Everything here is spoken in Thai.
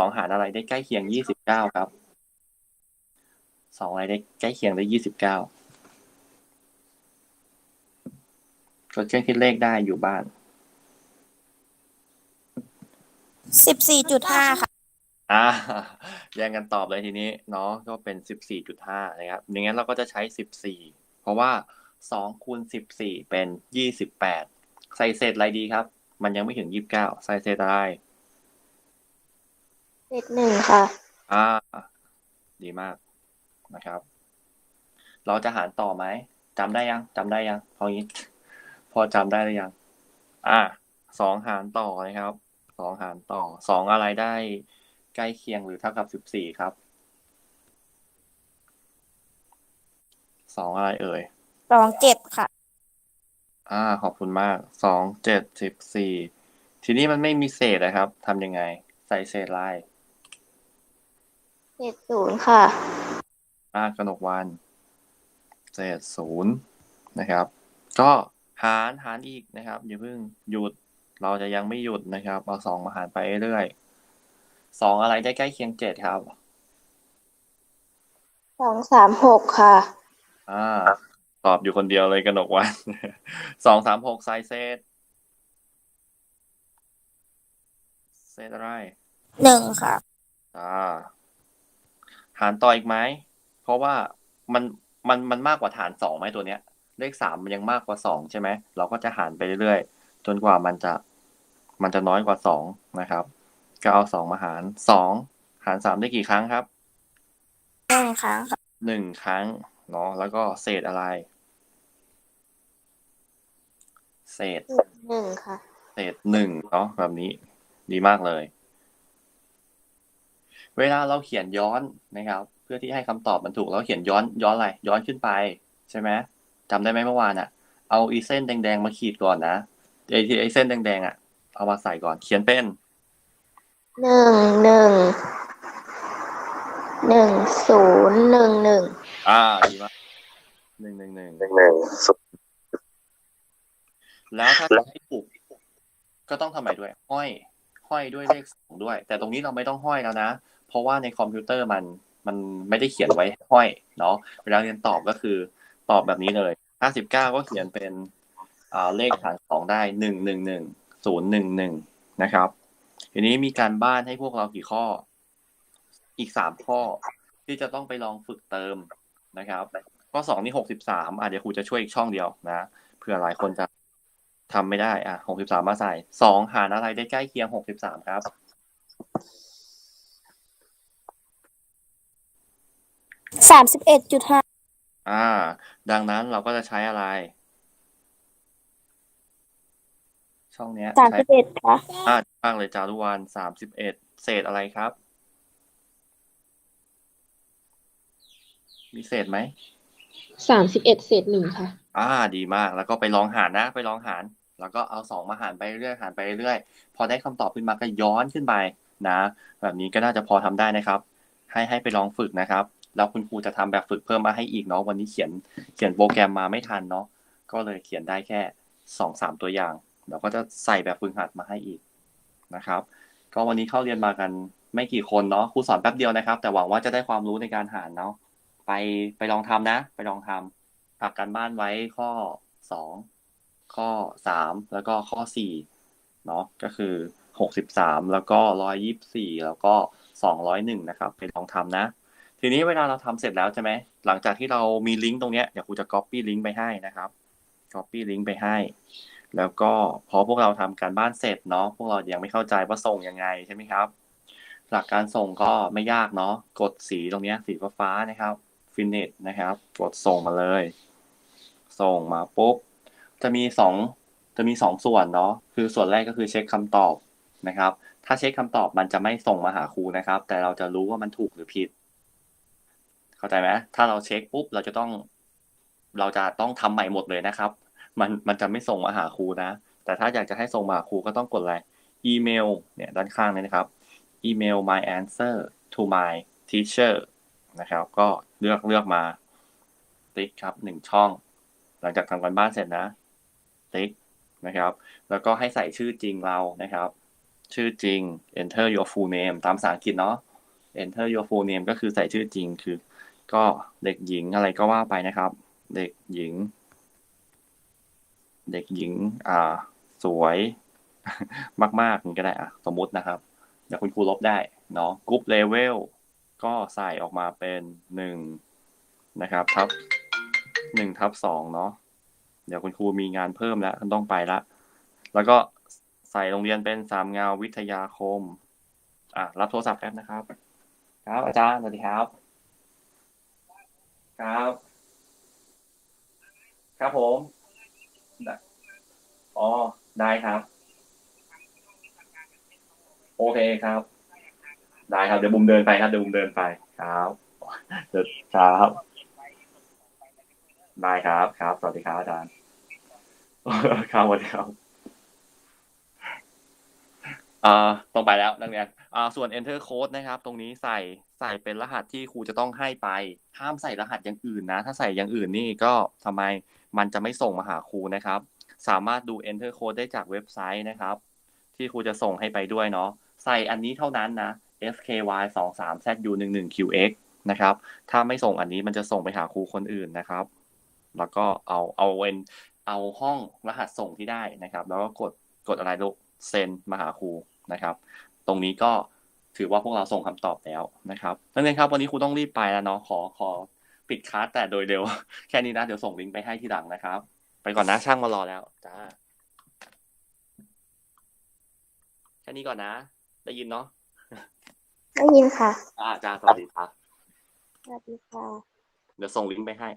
สองหารอะไรได้ใกล้เคียงยี่สิบเก้าครับสองอะไรได้ใกล้เคียงได้ยี่สิบเก้ากดเครื่องคิดเลขได้อยู่บ้านสิบสี่จุดห้าค่ะอ่าแย่งกันตอบเลยทีนี้เนาะก็เป็นสิบสี่จุดห้านะครับอย่างนั้นเราก็จะใช้สิบสี่เพราะว่าสองคูณสิบสี่เป็นยี่สิบแปดใส่เศษอะไรดีครับ มันยังไม่ถึงยี่สิบเก้าใส่เศษอะไร เศษหนึ่งค่ะ อ่า ดีมากนะครับ เราจะหารต่อไหมจำได้ยังจำได้ยัง พองี้พอจำได้หรือยัง อ่าสองหารต่อนะครับสองหารต่อสองอะไรได้ใกล้เคียงหรือเท่ากับสิบสี่ครับสองอะไรเอ่ยสองเจ็ดค่ะ อ่า ขอบคุณมากสองเจ็ดสิบสี่ทีนี้มันไม่มีเศษนะครับทำยังไง ใส่เศษลาย เศษศูนย์ค่ะมากกนกวันเศษศูนย์นะครับ ก็หารหารอีกนะครับอย่าเพิ่งหยุด เราจะยังไม่หยุดนะครับเอาสองมาหารไปเรื่อยๆสองอะไรได้ใกล้เคียงเจ็ดครับสองสามหกค่ะ อ่า ตอบอยู่คนเดียวเลยกนกวันสองสามหกไซเซตเซตอะไรหนึ่งค่ะอ่า หารต่ออีกไหมเพราะว่ามันมันมันมากกว่าฐานสองไหมตัวเนี้ย เลขสามมันยังมากกว่าสองใช่ไหมเราก็จะหารไปเรื่อยๆ จนกว่ามันจะมันจะน้อยกว่าสองนะครับ ก็เอาสองมาหารสองหารสามได้กี่ครั้งครับหนึ่งครั้งค่ะหนึ่งครั้งเนาะแล้วก็เศษอะไร เศษหนึ่งค่ะ เศษหนึ่งเนาะแบบนี้ดีมากเลย เวลาเราเขียนย้อนนะครับ เพื่อที่ให้คำตอบมันถูกเราเขียนย้อนย้อนอะไรย้อนขึ้นไปใช่ไหมจำได้ไหมเมื่อวานอะเอาอีเส้นแดงๆมาขีดก่อนนะไอ้ที่ไอ้เส้นแดงๆอะเอามาใส่ก่อนเขียนเป็นหนึ่งหนึ่งหนึ่งศูนย์หนึ่งหนึ่งอ่าดีมากหนึ่งหนึ่งหนึ่งหนึ่งหนึ่งศูนย์แล้วถ้าจะให้ถูกก็ต้องทำไมด้วย ห้อย ห้อยด้วยเลขสองด้วย แต่ตรงนี้เราไม่ต้องห้อยแล้วนะ เพราะว่าในคอมพิวเตอร์มันมันไม่ได้เขียนไว้ห้อยเนาะเวลาเรียนตอบก็คือตอบแบบนี้เลยห้าสิบเก้าก็เขียนเป็นเลขฐานสองได้หนึ่งหนึ่งหนึ่งศูนย์หนึ่งหนึ่งนะครับทีนี้มีการบ้านให้พวกเรากี่ข้อ อีกสามข้อที่จะต้องไปลองฝึกเติมนะครับ ข้อสองนี่หกสิบสามอะเดี๋ยวครูจะช่วยอีกช่องเดียวนะเผื่อหลายคนจะทำไม่ได้อะหกสิบสามมาใส่สองหารอะไรได้ใกล้เคียงหกสิบสามครับ สามสิบเอ็ดจุดห้าอ่า ดังนั้นเราก็จะใช้อะไร ช่องเนี้ยสามใช้สิบเอ็ดค่ะอ่ามากเลยจารุวรรณสามสิบเอ็ดเศษอะไรครับ มีเศษไหม สามสิบเอ็ดเศษหนึ่งค่ะ อ่าดีมากแล้วก็ไปลองหารนะ ไปลองหาร แล้วก็เอาสองมาหารไปเรื่อยหารไปเรื่อยพอได้คำตอบขึ้นมาก็ย้อนขึ้นไปนะ แบบนี้ก็น่าจะพอทำได้นะครับ ให้ให้ไปลองฝึกนะครับ แล้วคุณครูจะทำแบบฝึกเพิ่มมาให้อีกเนาะวันนี้เขียนเขียนโปรแกรมมาไม่ทันเนาะก็เลยเขียนได้แค่สองสามตัวอย่างเราก็จะใส่แบบฝึกหัดมาให้อีกนะครับ ก็วันนี้เข้าเรียนมากันไม่กี่คนเนาะครูสอนแป๊บเดียวนะครับ แต่หวังว่าจะได้ความรู้ในการหารเนาะไปไปลองทำนะ ไปลองทำฝากการบ้านไว้ข้อสองข้อสามแล้วก็ข้อสี่เนาะก็คือหกสิบสามแล้วก็ร้อยยี่สี่แล้วก็สองร้อยหนึ่งนะครับ ไปลองทำนะ ทีนี้เวลาเราทำเสร็จแล้วใช่ไหมหลังจากที่เรามีลิงก์ตรงเนี้ยเดี๋ยวครูจะ copy ลิงก์ไปให้นะครับ copy ลิงก์ไปให้ แล้วก็พอพวกเราทำการบ้านเสร็จเนาะพวกเรายังไม่เข้าใจว่าส่งยังไงใช่ไหมครับ หลักการส่งก็ไม่ยากเนาะกดสีตรงเนี้ยสีฟ้านะครับฟินิชนะครับ กดส่งมาเลย ส่งมาปุ๊บจะมีสองจะมีสองส่วนเนาะคือส่วนแรกก็คือเช็คคำตอบนะครับ ถ้าเช็คคำตอบมันจะไม่ส่งมาหาครูนะครับ แต่เราจะรู้ว่ามันถูกหรือผิด เข้าใจไหมถ้าเราเช็คปุ๊บเราจะต้อง เราจะต้องทำใหม่หมดเลยนะครับ มันมันจะไม่ส่งมาหาครูนะ แต่ถ้าอยากจะให้ส่งมาหาครูก็ต้องกดอะไรอีเมลเนี่ยด้านข้างนี้นะครับอีเมล my answer to my teacher นะครับ ก็เลือกเลือกมา ติ๊กครับหนึ่งช่อง หลังจากทำการบ้านเสร็จนะ ติ๊กนะครับ แล้วก็ให้ใส่ชื่อจริงเรานะครับ ชื่อจริง enter your full name ตามภาษาอังกฤษเนาะ enter your full name ก็คือใส่ชื่อจริงคือ ก็เด็กหญิงอะไรก็ว่าไปนะครับ เด็กหญิง เด็กหญิง อ่า สวย มากๆนี่ก็ได้อะสมมุตินะครับเดี๋ยวคุณครูลบได้เนาะกรุ๊ปเลเวลก็ใส่ออกมาเป็นหนึ่งนะครับทับหนึ่งทับสองเนาะเดี๋ยวคุณครูมีงานเพิ่มแล้วต้องไปละ แล้วก็ใส่โรงเรียนเป็นสามเงาวิทยาคม อะรับโทรศัพท์แป๊บนะครับ ครับอาจารย์สวัสดีครับ ครับ ครับผมได้อ๋อได้ครับ โอเคครับ ได้ครับเดี๋ยวบุมเดินไปครับเดี๋ยวบุมเดินไปครับเดี๋ยวครับได้ครับครับ สวัสดีครับอาจารย์ครับสวัสดีครับ อ่าตรงไปแล้วนักเรียนอ่าส่วน enter code นะครับ ตรงนี้ใส่ใส่เป็นรหัสที่ครูจะต้องให้ไป ห้ามใส่รหัสอย่างอื่นนะ ถ้าใส่อย่างอื่นนี่ก็ทำไมมันจะไม่ส่งมาหาครูนะครับ สามารถดู enter code ได้จากเว็บไซต์นะครับ ที่ครูจะส่งให้ไปด้วยเนาะใส่อันนี้เท่านั้นนะ fky 2 3 zu 1 1 qx นะครับ ถ้าไม่ส่งอันนี้มันจะส่งไปหาครูคนอื่นนะครับ แล้วก็เอาเอาเวนเอาห้องรหัสส่งที่ได้นะครับ แล้วก็กดกดอะไรลูก เซนมาหาครูนะครับ ตรงนี้ก็ถือว่าพวกเราส่งคำตอบแล้วนะครับนักเรียนครับวันนี้ครูต้องรีบไปแล้วเนาะขอขอปิดคลาสแต่โดยเร็ว แค่นี้นะเดี๋ยวส่งลิงก์ไปให้ทีหลังนะครับ ไปก่อนนะช่างมารอแล้วจ้าแค่นี้ก่อนนะ ได้ยินเนาะได้ยินค่ะ อ่าจ้าสวัสดีครับสวัสดีค่ะ เดี๋ยวส่งลิงก์ไปให้